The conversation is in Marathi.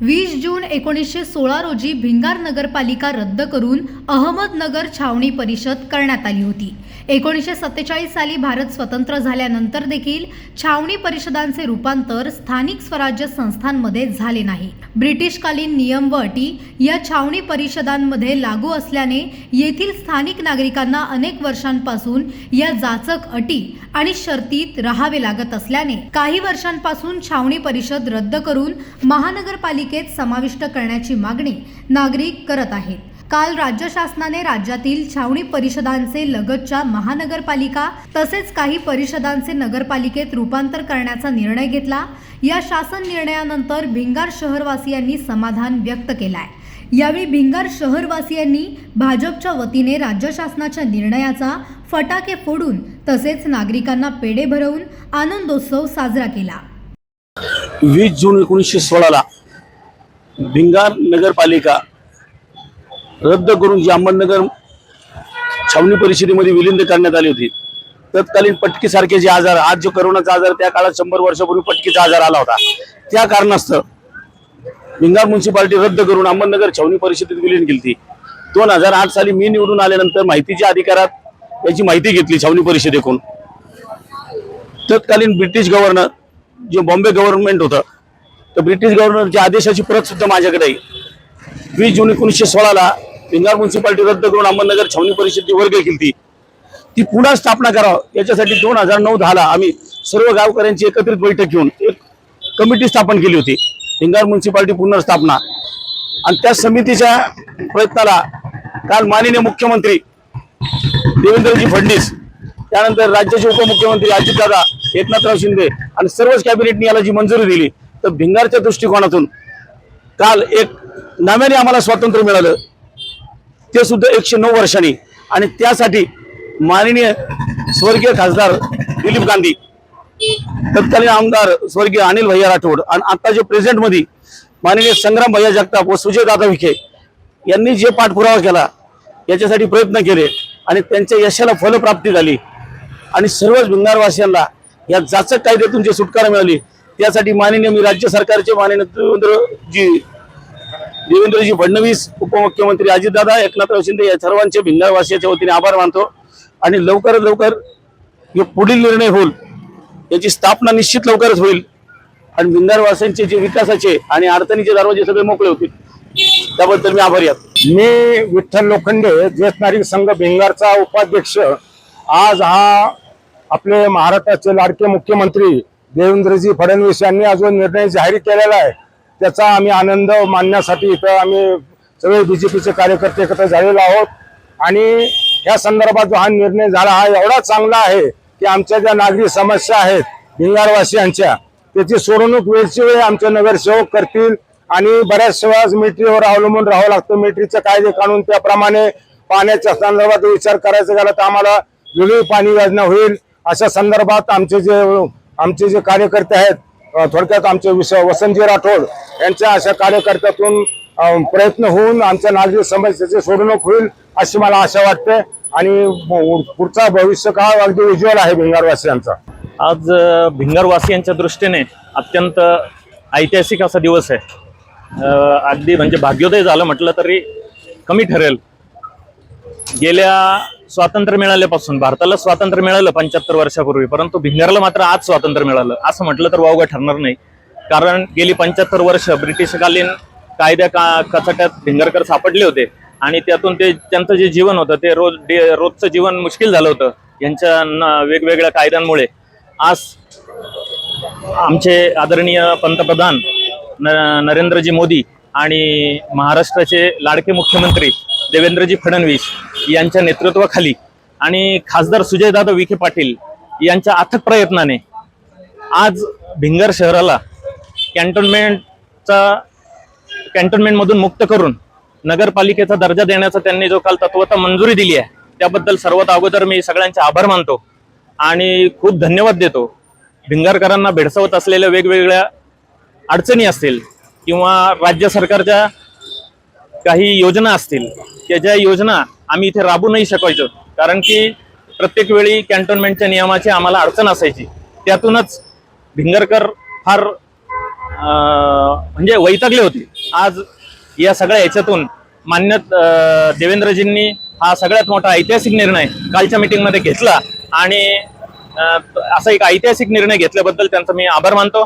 वीस जून एकोणीसशे सोळा रोजी भिंगार नगरपालिका रद्द करून अहमदनगर छावणी परिषद करण्यात आली होती. एकोणीसशे सत्तेचाळीस साली भारत स्वतंत्र झाल्यानंतर देखील छावणी परिषदांचे रूपांतर स्थानिक स्वराज्य संस्थांमध्ये झाले नाही. ब्रिटिशकालीन नियम व अटी या छावणी परिषदांमध्ये लागू असल्याने येथील स्थानिक नागरिकांना अनेक वर्षांपासून या जाचक अटी आणि शर्तीत राहावे लागत असल्याने काही वर्षांपासून छावणी परिषद रद्द करून महानगरपालिका महानगरपालिकेत समाविष्ट करण्याची मागणी नागरिक करत आहेत. काल राज्य शासनाने राज्यातील छावणी परिषदांचे लगतच्या महानगरपालिका तसेच काही परिषदांचे नगरपालिकेत रूपांतर करण्याचा निर्णय घेतला. या शासन निर्णयानंतर भिंगार शहरवासियांनी समाधान व्यक्त केलाय. यावेळी भिंगार शहरवासियांनी भाजपच्या वतीने राज्य शासनाच्या निर्णयाचा फटाके फोडून तसेच नागरिकांना पेढे भरवून आनंदोत्सव साजरा केला. वीस जून एकोणीसशे सोळाला भिंगार नगरपालिका रद्द करून जी अहमदनगर छावणी परिषदेमध्ये विलीन करण्यात आली होती. तत्कालीन पटकीसारखे जे आजार आज जो करोनाचा आजार त्या काळात शंभर वर्षापूर्वी पटकीचा आजार आला होता. त्या कारणास्तव भिंगार म्युन्सिपाल्टी रद्द करून अहमदनगर छावणी परिषदेत विलीन केली दोन हजार आठ साली मी निवडून आल्यानंतर माहितीच्या अधिकारात याची माहिती घेतली छावणी परिषदेकडून. तत्कालीन ब्रिटिश गव्हर्नर जे बॉम्बे गव्हर्नमेंट होतं तर ब्रिटिश गव्हर्नरच्या आदेशाची प्रत सुद्धा माझ्याकडे आहे. वीस जून एकोणीसशे सोळाला भिंगार म्युन्सिपाल्टी रद्द करून अहमदनगर छावणी परिषदेची वर्ग केली. ती ती पुन्हा स्थापना करावं. याच्यासाठी दोन हजार नऊ दहाला आम्ही सर्व गावकऱ्यांची एकत्रित बैठक घेऊन एक कमिटी स्थापन केली होती. भिंगार म्युन्सिपाल्टी पुनर्स्थापना. आणि त्या समितीच्या प्रयत्नाला काल माननीय मुख्यमंत्री देवेंद्रजी फडणवीस त्यानंतर राज्याचे उपमुख्यमंत्री अजितदादा एकनाथराव शिंदे आणि सर्वच कॅबिनेटने याला जी मंजुरी दिली तर भिंगारच्या दृष्टिकोनातून काल एक नव्याने आम्हाला स्वातंत्र्य मिळालं. ते सुद्धा एकशे नऊ वर्षांनी. आणि त्यासाठी माननीय स्वर्गीय खासदार दिलीप गांधी तत्कालीन आमदार स्वर्गीय अनिल भैया राठोड आणि आता जे प्रेझेंटमध्ये माननीय संग्राम भैया जगताप व सुजय दादा विखे यांनी जे पाठपुरावा केला याच्यासाठी प्रयत्न केले आणि त्यांच्या यशाला फलप्राप्ती झाली. आणि सर्वच भिंगारवासियांना या जाचक कायद्यातून जी सुटकारा मिळाली त्यासाठी माननीय मी राज्य सरकारचे माननीय देवेंद्रजी देवेंद्रजी फडणवीस उपमुख्यमंत्री अजितदादा एकनाथराव शिंदे या सर्वांचे भिन्नवासियाच्या वतीने आभार मानतो. आणि लवकरात लवकर जो पुढील निर्णय होईल याची स्थापना निश्चित लवकरच होईल. आणि भिंगारवासियांचे जे विकासाचे आणि अडचणीचे दरवाजे सगळे मोकळे होतील. त्याबद्दल मी आभारी आहे. मी विठ्ठल लोखंडे ज्येष्ठ नागरिक संघ भिंगारचा उपाध्यक्ष. आज हा आपले महाराष्ट्राचे लाडके मुख्यमंत्री देवेंद्रजी फडणवीस यांनी जो निर्णय जाहीर केलेला आहे. त्याचा आम्ही आनंद मानण्यासाठी इथं आम्ही सगळे बीजेपीचे कार्यकर्ते एकत्र झालेलो आहोत. आणि या संदर्भात जो हा निर्णय झाला हा एवढा चांगला आहे की आमच्या ज्या नागरिक समस्या आहेत भिंगारवासियांच्या त्याची सोडवणूक वेळची वेळ आमचे नगरसेवक करतील आणि बऱ्याच वेळा मिलिटरीवर अवलंबून राहावं लागतं. मिलिटरीचे कायदे काढून त्याप्रमाणे पाण्याच्या संदर्भात विचार करायचा झाला तर आम्हाला वेगळी पाणी योजना होईल. अशा संदर्भात आमचे जे आमचे जे कार्यकर्ते आहेत थोडक्यात आमचे विस वसंतजी राठोड यांच्या अशा कार्यकर्त्यातून प्रयत्न होऊन आमच्या नागरिक समस्येची सोडवणूक होईल अशी मला आशा वाटते. आणि पुढचा भविष्य काळ अगदी उज्ज्वल आहे भिंगारवासियांचा. आज भिंगारवासियांच्या दृष्टीने अत्यंत ऐतिहासिक असा दिवस आहे. अगदी म्हणजे भाग्योदय झालं म्हटलं तरी कमी ठरेल. गेल्या स्वातंत्र्य मिळाल्यापासून भारताला स्वातंत्र्य मिळालं पंच्याहत्तर वर्षापूर्वी परंतु भिंगारला मात्र आज स्वातंत्र्य मिळालं. असं म्हटलं तर वावगं ठरणार नाही. कारण गेली पंच्याहत्तर वर्ष ब्रिटिशकालीन कायद्या का कचाट्यात भिंगरकर सापडले होते. आणि त्यातून ते त्यांचं जे जीवन होतं ते रोज रोजचं जीवन मुश्किल झालं होतं यांच्या वेगवेगळ्या कायद्यांमुळे. आज आमचे आदरणीय पंतप्रधान न नरेंद्रजी मोदी आणि महाराष्ट्राचे लाडके मुख्यमंत्री देवेंद्रजी फडणवीस यांच्या नेतृत्वाखाली. आणि खासदार सुजयदादा विखे पाटील यांच्या अथक प्रयत्नाने आज भिंगर शहराला कॅन्टोन्मेंटचा कॅन्टोन्मेंटमधून मुक्त करून नगरपालिकेचा दर्जा देण्याचा त्यांनी जो काल तत्वता मंजुरी दिली आहे त्याबद्दल सर्वात अगोदर मी सगळ्यांचे आभार मानतो आणि खूप धन्यवाद देतो. भिंगारकरांना भेडसावत असलेल्या वेगवेगळ्या अडचणी असतील किंवा राज्य सरकारच्या काही योजना असतील त्या ज्या योजना आम्ही इथे राबू नाही शकायचो कारण की प्रत्येक वेळी कॅन्टोन्मेंटच्या नियमाची आम्हाला अडचण असायची. त्यातूनच भिंगरकर फार म्हणजे वैतागले होते. आज या सगळ्या ह्याच्यातून मान्य देवेंद्रजींनी हा सगळ्यात मोठा ऐतिहासिक निर्णय कालच्या मीटिंगमध्ये घेतला. आणि असा एक ऐतिहासिक निर्णय घेतल्याबद्दल त्यांचा मी आभार मानतो.